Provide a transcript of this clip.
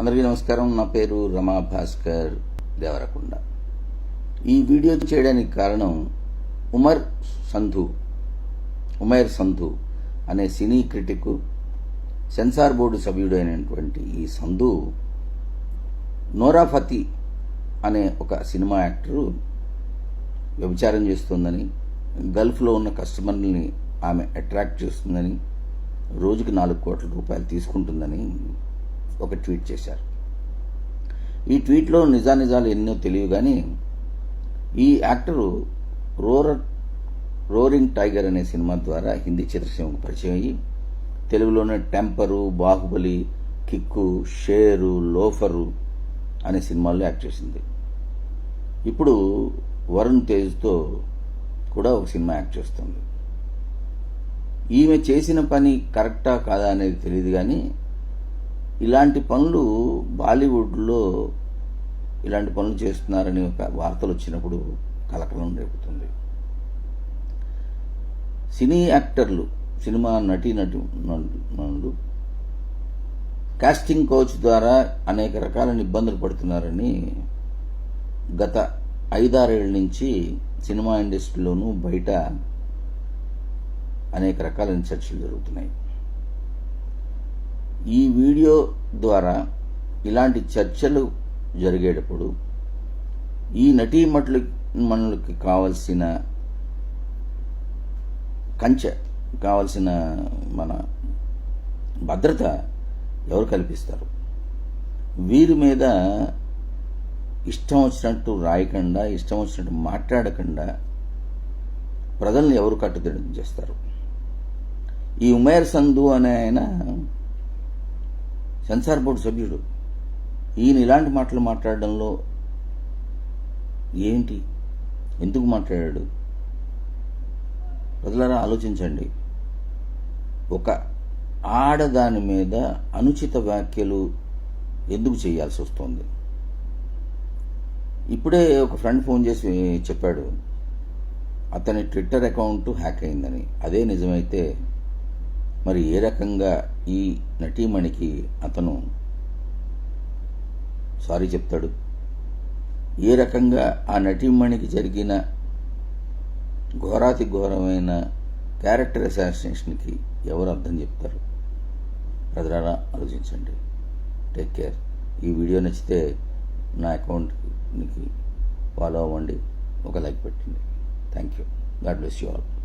అందరికీ నమస్కారం. నా పేరు రమా భాస్కర్ దేవరకొండ. ఈ వీడియో చేయడానికి కారణం ఉమర్ సంధు ఉమైర్ సంధు అనే సినీ క్రిటిక్ సెన్సార్ బోర్డు సభ్యుడైనటువంటి ఈ సంధు నోరా ఫతి అనే ఒక సినిమా యాక్టరు వ్యభిచారం చేస్తుందని గల్ఫ్లో ఉన్న కస్టమర్ని ఆమె అట్రాక్ట్ చేస్తుందని రోజుకి నాలుగు కోట్ల రూపాయలు తీసుకుంటుందని ఒక ట్వీట్ చేశారు. ఈ ట్వీట్లో నిజానిజాలు ఎన్నో తెలియవు కానీ ఈ యాక్టరు రోరర్ రోరింగ్ టైగర్ అనే సినిమా ద్వారా హిందీ చిత్రసీమకు పరిచయం అయ్యి తెలుగులోనే టెంపరు బాహుబలి కిక్కు షేరు లోఫరు అనే సినిమాల్లో యాక్ట్ చేసింది. ఇప్పుడు వరుణ్ తేజ్తో కూడా ఒక సినిమా యాక్ట్ చేస్తుంది. ఈమె చేసిన పని కరెక్టా కాదా అనేది తెలియదు కానీ ఇలాంటి పనులు బాలీవుడ్లో ఇలాంటి పనులు చేస్తున్నారని ఒక వార్తలు వచ్చినప్పుడు కలకలం రేపుతుంది. సినీ యాక్టర్లు సినిమా నటీ నటి నటులు కాస్టింగ్ కోచ్ ద్వారా అనేక రకాల ఇబ్బందులు పడుతున్నారని గత ఐదారేళ్ళ నుంచి సినిమా ఇండస్ట్రీలోనూ బయట అనేక రకాలైన చర్చలు జరుగుతున్నాయి. ఈ వీడియో ద్వారా ఇలాంటి చర్చలు జరిగేటప్పుడు ఈ నటీమటులు మనులకి కావలసిన కంచె కావలసిన మన భద్రత ఎవరు కల్పిస్తారు? వీరి మీద ఇష్టం వచ్చినట్టు రాయకుండా ఇష్టం వచ్చినట్టు మాట్లాడకుండా ప్రజల్ని ఎవరు కట్టుదిట్టం చేస్తారు? ఈ ఉమేర్ సంధు అనే ఆయన సెన్సార్ బోర్డు సభ్యుడు. ఈయన ఇలాంటి మాటలు మాట్లాడడంలో ఏంటి ఎందుకు మాట్లాడాడు? ప్రజలారా ఆలోచించండి. ఒక ఆడదాని మీద అనుచిత వ్యాఖ్యలు ఎందుకు చేయాల్సి వస్తుంది? ఇప్పుడే ఒక ఫ్రెండ్ ఫోన్ చేసి చెప్పాడు. అతని ట్విట్టర్ అకౌంట్ హ్యాక్ అయిందని. అదే నిజమైతే మరి ఏ రకంగా ఈ నటీమణికి అతను సారీ చెప్తాడు? ఏ రకంగా ఆ నటీమణికి జరిగిన ఘోరాతి ఘోరమైన క్యారెక్టర్ అసాసినేషన్కి ఎవరు అర్థం చెప్తారు? ప్రజలారా ఆలోచించండి. Take care. ఈ వీడియో నచ్చితే నా అకౌంట్కి ఫాలో అవ్వండి. ఒక లైక్ పెట్టండి. Thank you. God bless you all.